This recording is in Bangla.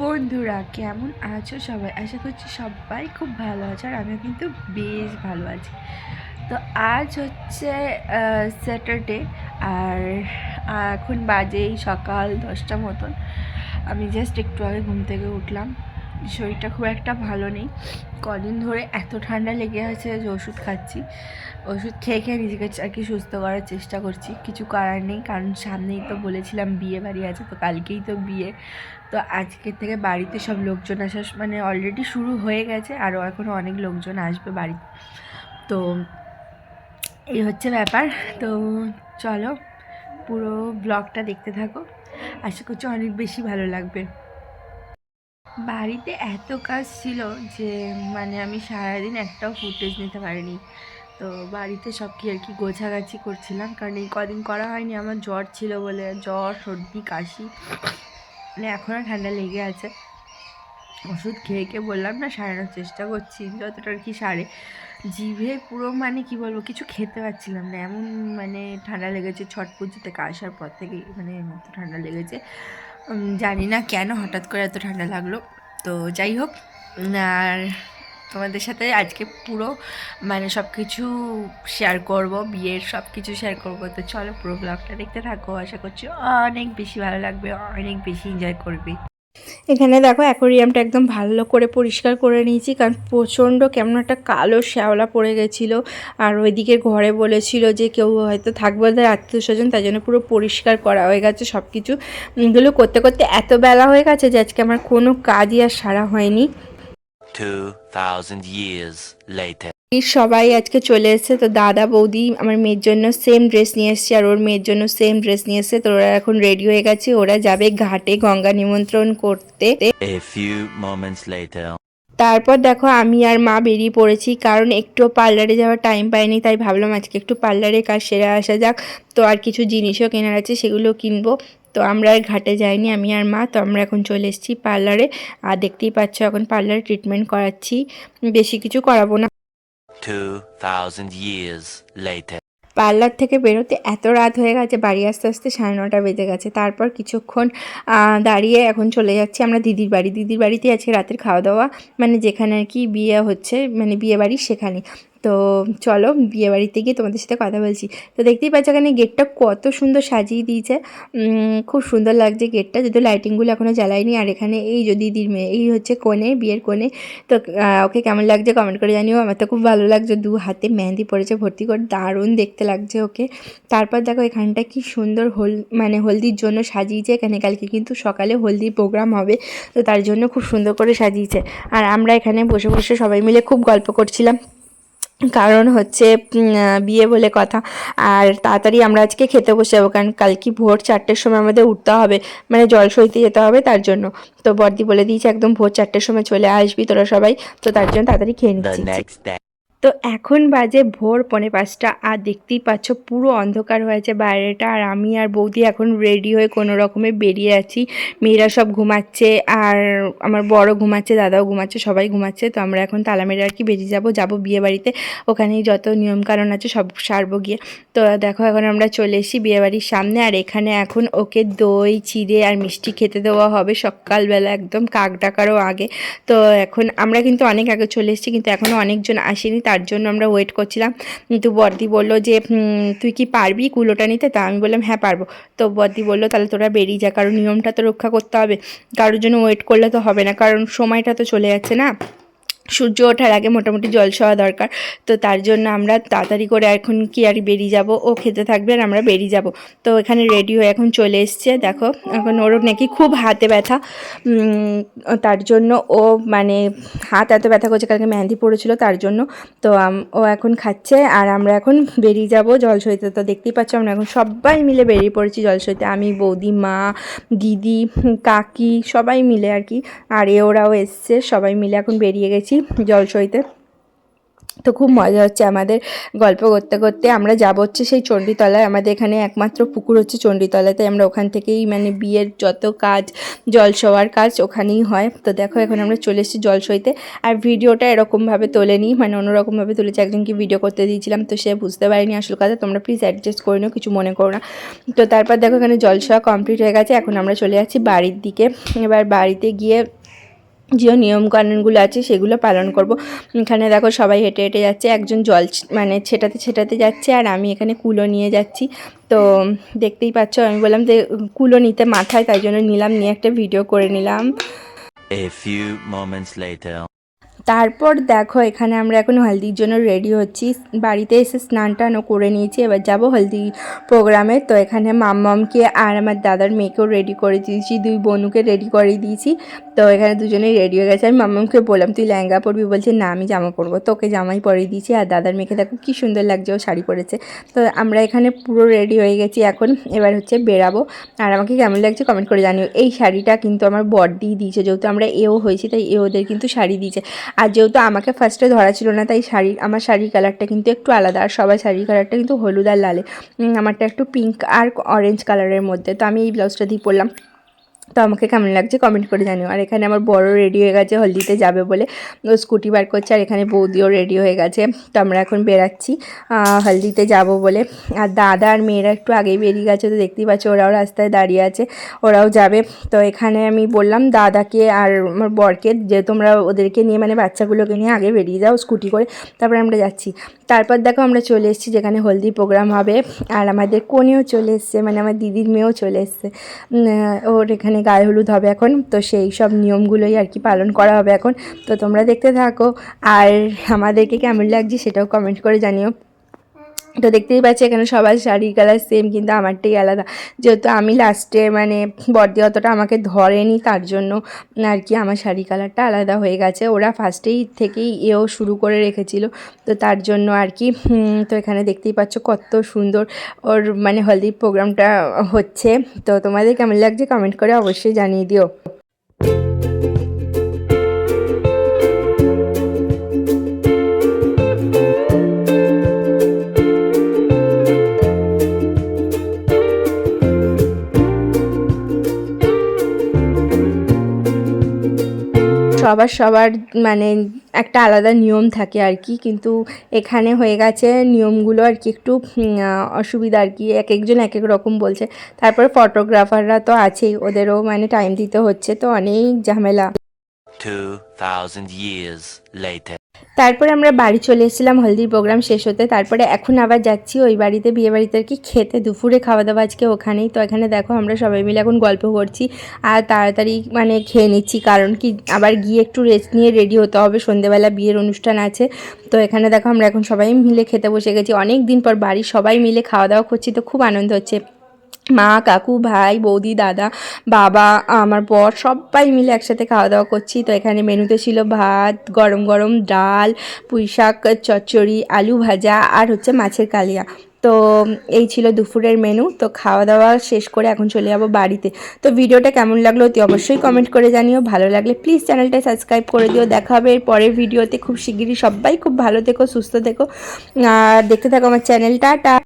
বন্ধুরা, কেমন আছো সবাই? আশা করছি সবাই খুব ভালো আছে আর আমিও কিন্তু বেশ ভালো আছি। তো আজ হচ্ছে স্যাটারডে আর এখন বাজে এই সকাল দশটা মতন। আমি জাস্ট একটু আগে ঘুম থেকে উঠলাম। শরীরটা খুব একটা ভালো নেই। কদিন ধরে এত ঠান্ডা লেগে আছে যে ওষুধ খাচ্ছি। ওষুধ খেয়ে খেয়ে নিজেকে আর কি সুস্থ করার চেষ্টা করছি। কিছু করার নেই, কারণ সামনেই তো বলেছিলাম বিয়ে বাড়ি আছে, তো কালকেই তো বিয়ে। তো আজকের থেকে বাড়িতে সব লোকজন আসা মানে অলরেডি শুরু হয়ে গেছে, আরও এখনও অনেক লোকজন আসবে বাড়িতে। তো এই হচ্ছে ব্যাপার। তো চলো পুরো ব্লগটা দেখতে থাকো। আশা করছি অনেক বেশি ভালো লাগবে। বাড়িতে এত কাজ ছিল যে মানে আমি সারাদিন একটাও ফুটেজ নিতে পারিনি। তো বাড়িতে সব কি আর কি গোছাগাছি করছিলাম। কারণ এই কদিন করা হয়নি, আমার জ্বর ছিল বলে। জ্বর, সর্দি, কাশি। মানে এখনও ঠান্ডা লেগে আছে। ওষুধ খেয়ে খেয়ে বললাম, না, সারানোর চেষ্টা করছি, যতটা আর কি সারে। জিভে পুরো মানে কি বলব, কিছু খেতে পারছিলাম না। এমন মানে ঠান্ডা লেগেছে, ছট পুজো থেকে আসার পর থেকে মানে এত ঠান্ডা লেগেছে। জানি না কেন হঠাৎ করে এত ঠান্ডা লাগল। তো যাই হোক আর তোমাদের সাথে আজকে পুরো মানে সব কিছু শেয়ার করব, বিয়ের সব কিছু শেয়ার করব। তো চলো পুরো ব্লগটা দেখতে থাকো। আশা করছি অনেক বেশি ভালো লাগবে, অনেক বেশি এনজয় করবে। এখানে দেখো অ্যাকোরিয়ামটা একদম ভালো করে পরিষ্কার করে নিয়েছি কারণ প্রচণ্ড কেমন একটা কালো শ্যাওলা পড়ে গেছিল। আর ওইদিকে ঘরে বলেছিল যে কেউ হয়তো থাকবে ওদের আত্মীয় স্বজন তাই জন্য পুরো পরিষ্কার করা হয়ে গেছে সব কিছু এগুলো করতে করতে এত বেলা হয়ে গেছে যে আজকে আমার কোনো কাজই আর সারা হয়নি। 2,000 years later. সবাই আজকে চলে এসেছে। তো দাদা বৌদি আমার মেয়ের জন্য সেম ড্রেস নিয়ে এসছে আর ওর মেয়ের জন্য সেম ড্রেস নিয়ে এসছে। তো ওরা এখন রেডি হয়ে গেছে। ওরা যাবে ঘাটে গঙ্গা নিমন্ত্রণ করতে. তারপর দেখো আমি আর মা বেরিয়ে পড়েছি। কারণ একটু পার্লারে যাওয়ার টাইম পাইনি তাই ভাবলাম আজকে একটু পার্লারে কাজ সেরে আসা যাক। তো আর কিছু জিনিসও কেনার আছে সেগুলো কিনবো। তো আমরা আর ঘাটে যাইনি আমি আর মা। তো আমরা এখন চলে এসেছি পার্লারে। আর দেখতেই পাচ্ছ এখন পার্লারে ট্রিটমেন্ট করাচ্ছি। বেশি কিছু করাবো না। 2,000 years later. পার্লার থেকে বেরোতে এত রাত হয়ে গেছে বাড়ি আস্তে আস্তে সাড়ে নটা বেজে গেছে। তারপর কিছুক্ষণ দাঁড়িয়ে এখন চলে যাচ্ছি আমরা দিদির বাড়ি। দিদির বাড়িতে আজকে রাতের খাওয়া দাওয়া মানে যেখানে আর কি বিয়ে হচ্ছে মানে বিয়ে বাড়ি সেখানে। তো চলো বিয়ে বাড়িতে গিয়ে তোমাদের সাথে কথা বলছি। তো দেখতেই পাচ্ছ এখানে গেটটা কত সুন্দর সাজিয়ে দিয়েছে। খুব সুন্দর লাগছে গেটটা, যদিও লাইটিংগুলো এখনও জ্বালায়নি। আর এখানে এই যে দিদির মেয়ে, এই হচ্ছে কোণে, বিয়ের কোণে। তো ওকে কেমন লাগছে কমেন্ট করে জানিও। আমার তো খুব ভালো লাগছে, দু হাতে মেহেন্দি পড়েছে ভর্তি করে, দারুণ দেখতে লাগছে ওকে। তারপর দেখো এখানটা কি সুন্দর হল মানে হলদির জন্য সাজিয়েছে। এখানে কালকে কিন্তু সকালে হলদি প্রোগ্রাম হবে, তো তার জন্য খুব সুন্দর করে সাজিয়েছে। আর আমরা এখানে বসে বসে সবাই মিলে খুব গল্প করছিলাম। কারণ হচ্ছে বিয়ে বলে কথা। আর তাড়াতাড়ি আমরা আজকে খেতে বসে যাব কারণ কালকে ভোর চারটের সময় আমাদের উঠতে হবে মানে জল সইতে যেতে হবে তার জন্য। তো বর্দি বলে দিয়েছে একদম ভোর চারটের সময় চলে আসবি তোরা সবাই তো তার জন্য তাড়াতাড়ি খেয়ে নিচ্ছি. তো এখন বাজে ভোর, পৌনে পাঁচটা। আর দেখতেই পাচ্ছ পুরো অন্ধকার হয়েছে বাইরেটা। আর আমি আর বৌদি এখন রেডি হয়ে কোনো রকমে বেরিয়ে আছি। মেয়েরা সব ঘুমাচ্ছে আর আমার বড় ঘুমাচ্ছে, দাদাও ঘুমাচ্ছে, সবাই ঘুমাচ্ছে। তো আমরা এখন তালা মেরে আর কি বেরিয়ে যাব। যাব বিয়ে বাড়িতে ওখানেই যত নিয়মকানুন আছে সব সারবো গিয়ে। তো দেখো এখন আমরা চলে এসেছি বিয়ে বাড়ির সামনে। আর এখানে এখন ওকে দই, চিড়ে আর মিষ্টি খেতে দেওয়া হবে সকালবেলা একদম কাক ডাকারও আগে। তো এখন আমরা কিন্তু অনেক আগে চলে এসেছি, কিন্তু এখনও অনেকজন আসেনি। তার জন্য আমরা ওয়েট করছিলাম। কিন্তু বর্দি বলল যে তুই কি পারবি কুলোটা নিতে? তা আমি বললাম হ্যাঁ পারব। তো বর্দি বলল, তাহলে তোরা বেরিয়ে যা, কারণ নিয়মটা তো রক্ষা করতে হবে। কারোর জন্য ওয়েট করলে তো হবে না, কারণ সময়টা তো চলে যাচ্ছে না। সূর্য ওঠার আগে মোটামুটি জল খাওয়া দরকার। তো তার জন্য আমরা তাড়াতাড়ি করে এখন কি আর বেরিয়ে যাব? ও খেতে থাকবে আর আমরা বেরিয়ে যাব। তো এখানে রেডি হয়ে এখন চলে এসছে। দেখো, এখন ওর নাকি খুব হাতে ব্যথা। তার জন্য ও মানে হাত এত ব্যথা করছে, কালকে মেহেন্দি পড়েছিল তার জন্য। তো ও এখন খাচ্ছে আর আমরা এখন বেরিয়ে যাব জল সইতে। তো দেখতেই পাচ্ছ আমরা এখন সবাই মিলে বেরিয়ে পড়েছি জল সইতে। আমি, বৌদি, মা, দিদি, কাকি সবাই মিলে আর কি। আর এ ওরাও এসছে, সবাই মিলে এখন বেরিয়ে গেছি। জল সইতে। তো খুব মজা হচ্ছে আমাদের গল্প করতে করতে। আমরা যাব হচ্ছে সেই চণ্ডীতলায়। আমাদের এখানে একমাত্র পুকুর হচ্ছে চণ্ডীতলায়। তাই আমরা ওখান থেকেই মানে বিয়ের যত কাজ, জল শোয়ার কাজ ওখানেই হয়। তো দেখো এখন আমরা চলে এসেছি জল সইতে। আর ভিডিওটা এরকমভাবে তোলেনি মানে অন্যরকমভাবে তুলেছে। একজনকে ভিডিও করতে দিয়েছিলাম। তো সে বুঝতে পারিনি আসল কথা। তোমরা প্লিজ অ্যাডজাস্ট করে নিও, কিছু মনে করো না। তো তারপর দেখো এখানে জল শোয়া কমপ্লিট হয়ে গেছে। এখন আমরা চলে যাচ্ছি বাড়ির দিকে। এবার বাড়িতে গিয়ে যে নিয়মকানুনগুলো আছে সেগুলো পালন করব। এখানে দেখো সবাই হেঁটে হেঁটে যাচ্ছে, একজন জল মানে ছেটাতে ছেটাতে যাচ্ছে আর আমি এখানে কুলো নিয়ে যাচ্ছি। তো দেখতেই পাচ্ছ, আমি বললাম যে কুলো নিতে মাথায়, তাই জন্য নিলাম, নিয়ে একটা ভিডিও করে নিলাম। A few moments later. তারপর দেখো, এখানে আমরা এখন হলদির জন্য রেডি হচ্ছি। বাড়িতে এসে স্নান টানও করে নিয়েছি, এবার যাব হলদি প্রোগ্রামে তো এখানে মাম্মামকে আর আমার দাদার মেয়েকেও রেডি করে দিয়েছি, দুই বোনুকে রেডি করে দিয়েছি। তো এখানে দুজনেই রেডি হয়ে গেছে। আমি মাম্মামকে বললাম, তুই লেহেঙ্গা পরবি? বলছে, না, আমি জামা পরবো। তোকে জামাই পরিয়ে দিয়েছি। আর দাদার মেয়েকে দেখো, কী সুন্দর লাগছে, ও শাড়ি পরেছে। তো আমরা এখানে পুরো রেডি হয়ে গেছি এখন। এবার হচ্ছে বেরাবো। আর আমাকে কেমন লাগছে কমেন্ট করে জানিও। এই শাড়িটা কিন্তু আমার বর দিয়ে দিয়েছে। যেহেতু আমরা এও হয়েছি, তাই এ ওদের কিন্তু শাড়ি দিয়েছে। আর যেহেতু আমাকে ফার্স্টে ধরা ছিল না, তাই শাড়ি আমার শাড়ির কালারটা কিন্তু একটু আলাদা। আর সবাই শাড়ির কালারটা কিন্তু হলুদ আর লালে। আমারটা একটু পিঙ্ক আর অরেঞ্জ কালারের মধ্যে। তো আমি এই ব্লাউজটা দিয়ে পরলাম। তো আমাকে কেমন লাগছে কমেন্ট করে জানিও। আর এখানে আমার বড় রেডি হয়ে গেছে, হলদিতে যাবে বলে। ও স্কুটি বার করছে আর এখানে বৌদিও রেডি হয়ে গেছে। তো আমরা এখন বেরাচ্ছি হলদিতে যাব বলে। আর দাদা আর মেয়েরা একটু আগেই বেরিয়ে গেছে, তো দেখতেই পাচ্ছ ওরাও রাস্তায় দাঁড়িয়ে আছে, ওরাও যাবে। তো এখানে আমি বললাম, দাদাকে আর আমার বরকে, যে তোমরা ওদেরকে নিয়ে মানে বাচ্চাগুলোকে নিয়ে আগে বেরিয়ে যাও স্কুটি করে, তারপরে আমরা যাচ্ছি। তারপর দেখো আমরা চলে এসেছি যেখানে হলদি প্রোগ্রাম হবে। আর আমাদের কোনেও চলে এসছে মানে আমার দিদির মেয়েও চলে এসছে। ওর এখানে গায়ে হলুদ হবে এখন। তো সেই সব নিয়মগুলোই আর কি পালন করা হবে এখন। তো তোমরা দেখতে থাকো। আর আমাদেরকে কেমন লাগছে সেটাও কমেন্ট করে জানিও। তো দেখতেই পাচ্ছি এখানে সবার শাড়ির কালার সেম কিন্তু আমারটাই আলাদা। যেহেতু আমি লাস্টে মানে বর্দি অতটা আমাকে ধরেনি, তার জন্য আর কি আমার শাড়ি কালারটা আলাদা হয়ে গেছে। ওরা ফার্স্টেই থেকেই এও শুরু করে রেখেছিল, তো তার জন্য আর কি তো এখানে দেখতেই পাচ্ছ কত সুন্দর ওর মানে হলদি প্রোগ্রামটা হচ্ছে। তো তোমাদের কেমন লাগছে কমেন্ট করে অবশ্যই জানিয়ে দিও। সবার সবার মানে একটা আলাদা নিয়ম থাকে আর কি। কিন্তু এখানে হয়ে গেছে নিয়মগুলো আর কি একটু অসুবিধা আর কি। এক একজন এক এক রকম বলছে। তারপর ফটোগ্রাফাররা তো আছেই, ওদেরও মানে টাইম দিতে হচ্ছে। তো অনেক ঝামেলা। 2,000 years later. তারপরে আমরা বাড়ি চলে এসেছিলাম হলদির প্রোগ্রাম শেষ হতে। তারপরে এখন আবার যাচ্ছি ওই বাড়িতে বিয়ে বাড়িতে আর কি খেতে। দুপুরে খাওয়া দাওয়া আজকে ওখানেই। তো এখানে দেখো আমরা সবাই মিলে এখন গল্প করছি আর তাড়াতাড়ি মানে খেয়ে নিচ্ছি কারণ কি আবার গিয়ে একটু রেস্ট নিয়ে রেডি হতে হবে। সন্ধেবেলা বিয়ের অনুষ্ঠান আছে। তো এখানে দেখো আমরা এখন সবাই মিলে খেতে বসে গেছি। অনেক দিন পর বাড়ির সবাই মিলে খাওয়া দাওয়া করছি তো খুব আনন্দ হচ্ছে। মা, কাকু, ভাই, বৌদি, দাদা, বাবা, আমার বর সবাই মিলে একসাথে খাওয়া দাওয়া করছি। তো এখানে মেনুতে ছিল ভাত, গরম গরম ডাল, পুঁই শাক, চচ্চড়ি, আলু ভাজা আর হচ্ছে মাছের কালিয়া। তো এই ছিল দুপুরের মেনু। তো খাওয়া দাওয়া শেষ করে এখন চলে যাব বাড়িতে। তো ভিডিওটা কেমন লাগল অতি অবশ্যই কমেন্ট করে জানিও। ভালো লাগলে প্লিজ চ্যানেলটা সাবস্ক্রাইব করে দিও। দেখা হবে এর পরের ভিডিওতে। খুব শিগগিরই সবাই খুব ভালো থেকো, সুস্থ থেকো। আর দেখতে থাকো আমার চ্যানেলটা টা